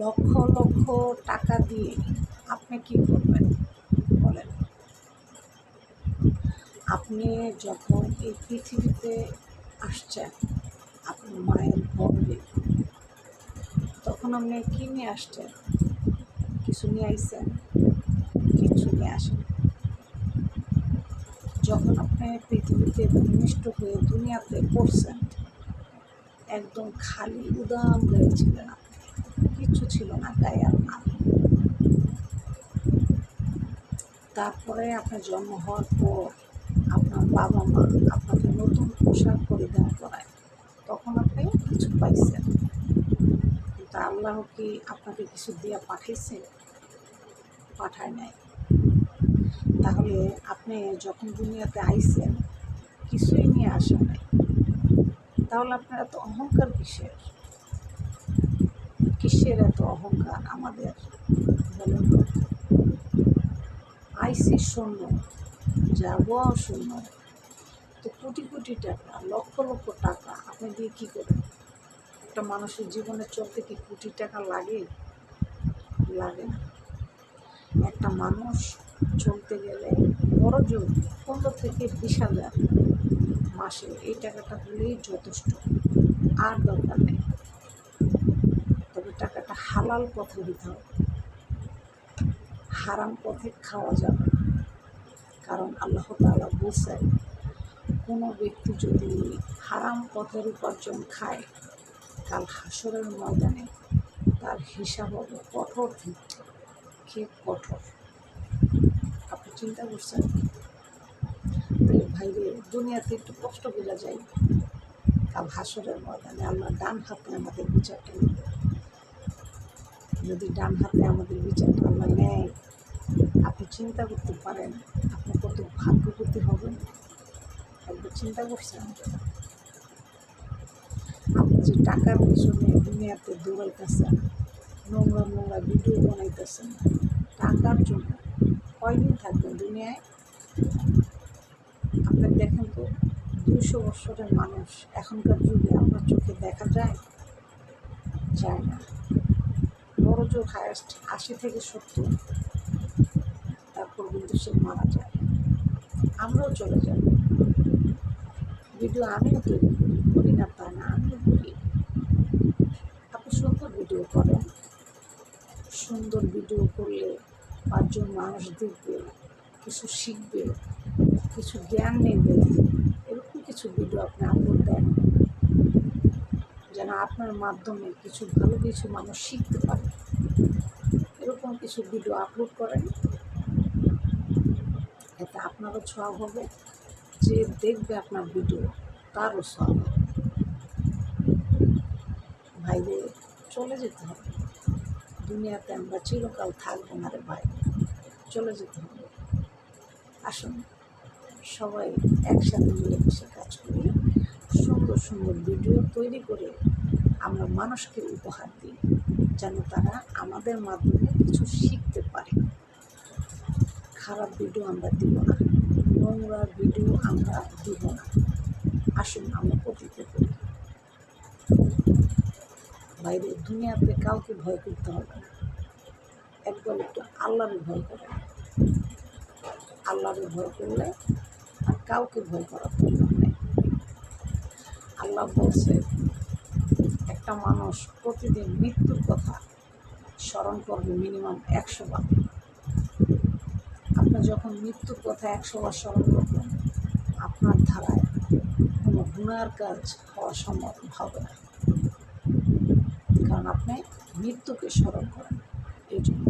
লক্ষ লক্ষ টাকা দিয়ে আপনি কি করবেন? বলেন। আপনি যখন এই পৃথিবীতে আসছেন, আপনার মায়ের গর্বে তখন আপনি কি নিয়ে আসছেন? কিছু নিয়ে আইসেন কিছু নিয়ে আসেন? যখন আপনি পৃথিবীতে ভূমিষ্ঠ হয়ে দুনিয়াতে পড়ছেন, একদম খালি উদাম হয়েছিলেন আপনি। ছিল না, তাই আর না। তারপরে আপনার জন্ম হওয়ার পর আপনার বাবা মা আপনাকে নতুন পোশাক পরিধান করায়। তখন আপনি কিছু পাইছেন। কিন্তু আল্লাহ কি আপনাকে কিছু দিয়া পাঠাইছে? পাঠায় নাই। তাহলে আপনি যখন দুনিয়াতে আইছেন, কিছুই নিয়ে আসা নাই। তাহলে আপনার এত অহংকার কিসের? কিসের এত অহংকার? আমাদের আইসি শূন্য, যাব শূন্য। তো কোটি কোটি টাকা, লক্ষ লক্ষ টাকা, আপনি দিয়ে কী করেন একটা মানুষের জীবনে চলতে কি কোটি টাকা লাগে? লাগে না। একটা মানুষ চলতে গেলে বড় জোর, পনেরো থেকে বিশ হাজার মাসে এই টাকাটা হলেই যথেষ্ট। আর দরকার নেই। তবে টাকাটা হালাল পথে দিতে হবে। হারাম পথে খাওয়া যাবে কারণ আল্লাহ তাআলা বলছেন, কোনো ব্যক্তি যদি হারাম পথের উপার্জন খায়, কাল হাসরের ময়দানে তার হিসাব হবে কঠোর খেয়ে কঠোর? আপনি চিন্তা করছেন? ভাইরে, দুনিয়াতে একটু কষ্ট বোঝা যায়। কাল হাসরের ময়দানে আল্লাহ ডান হাতে আমাদের বিচারটা নেবে। যদি ডান হাতে আমাদের বিচার আল্লাহ নেয় আপনি চিন্তা করতে পারেন আপনি কত ভাগ্যবতী হবেন একবার চিন্তা করছেন? আপনি যে টাকার পিছনে দুনিয়াতে দৌড়াইতেছেন, নোংরা নোংরা ভিডিও বানাইতেছেন, টাকার জন্য কয়দিন থাকবেন দুনিয়ায়? আপনি দেখেন তো দুশো বছরের মানুষ এখনকার যুগে আপনার চোখে দেখা যায়? যায় না। জোর হায়েস্ট আশি থেকে সত্তর। তারপর কিন্তু সে মারা যায়। আমরাও চলে যাব ভিডিও আমিও তৈরি করি করি না তা না, আমিও করি। আপনি সুন্দর ভিডিও করেন। সুন্দর ভিডিও করলে পাঁচজন মানুষ দেখবে, কিছু শিখবে, কিছু জ্ঞান নেবে। এরকম কিছু ভিডিও আপনি আপলোড দেন। যেন আপনার মাধ্যমে কিছু ভালো কিছু মানুষ শিখতে পারে। এরকম কিছু ভিডিও আপলোড করেন। এতে আপনারও ছোঁয়া হবে যে দেখবে আপনার ভিডিও তারও ছোঁয়া হবে। ভাইরে চলে যেতে হবে। দুনিয়াতে আমরা চিরকাল থাকব না রে ভাই। চলে যেতে হবে। আসুন, সবাই একসাথে মিলেমিশে কাজ করি। সুন্দর সুন্দর ভিডিও তৈরি করে আমরা মানুষকে উপহার দিই, যেন তারা আমাদের মাধ্যমে কিছু শিখতে পারে। খারাপ ভিডিও আমরা দিব না, নোংরা ভিডিও আমরা দিব না। আসুন আমরা প্রতিজ্ঞা করি। বাইরে দুনিয়াতে কাউকে ভয় করতে হবে না। একবার একটু আল্লাহরে ভয় করে। আল্লাহরে ভয় করলে আর কাউকে ভয় করার দরকার নেই। আল্লাহ বলছে একটা মানুষ প্রতিদিন মৃত্যুর কথা স্মরণ করবে মিনিমাম একশো বার। আপনি যখন মৃত্যুর কথা একশো বার স্মরণ করবেন, আপনার ধারায় কোনো গুণার কাজ হওয়া সম্ভব হবে না। কারণ আপনি মৃত্যুকে স্মরণ করেন, এই জন্য।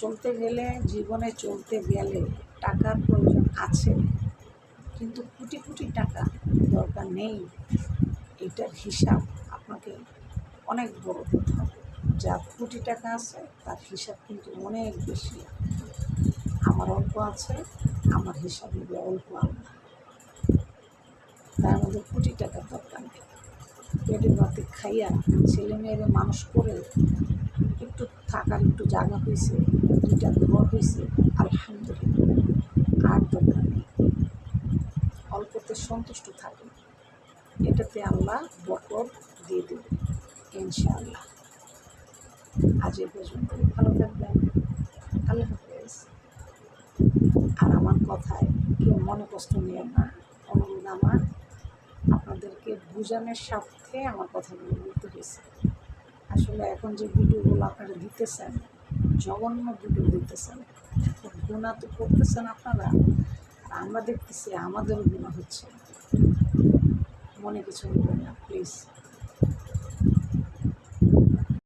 চলতে গেলে, জীবনে চলতে গেলে টাকার প্রয়োজন আছে, কিন্তু কোটি কোটি টাকা দরকার নেই। এটার হিসাব আপনাকে অনেক বড় দিতে হবে। যার কোটি টাকা আছে, তার হিসাব কিন্তু অনেক বেশি। আমার অল্প আছে, আমার হিসাব হবে অল্প আল্লাহ তাই আমাদের কোটি টাকার দরকার নেই। পেটের ভাতে খাইয়া ছেলে মেয়েরে মানুষ করে একটু থাকার একটু জায়গা হয়েছে, দুইটা ঘর হয়েছে, আলহামদুলিল্লাহ, আর দরকার নেই। অল্পতে সন্তুষ্ট থাকুন। এটাতে আল্লাহ বকর দিয়ে দেবে, ইনশাআল্লাহ। আজ পর্যন্ত। ভালো থাকবেন। আল্লাহ হাফেজ। আর আমার কথায় কেউ মনে কষ্ট নিয়ে না। অনুরোধ আমার, আপনাদেরকে বুঝানোর স্বার্থে আমার কথাগুলো বলতে হয়েছে। আসলে এখন যে ভিডিওগুলো আপনারা দিতেছেন, জঘন্য ভিডিও দিতেছেন গুণা তো করতেছেন আপনারা। আমরা দেখতেছি আমাদেরও গুণা হচ্ছে। মনে কিছু নেবেন না প্লিজ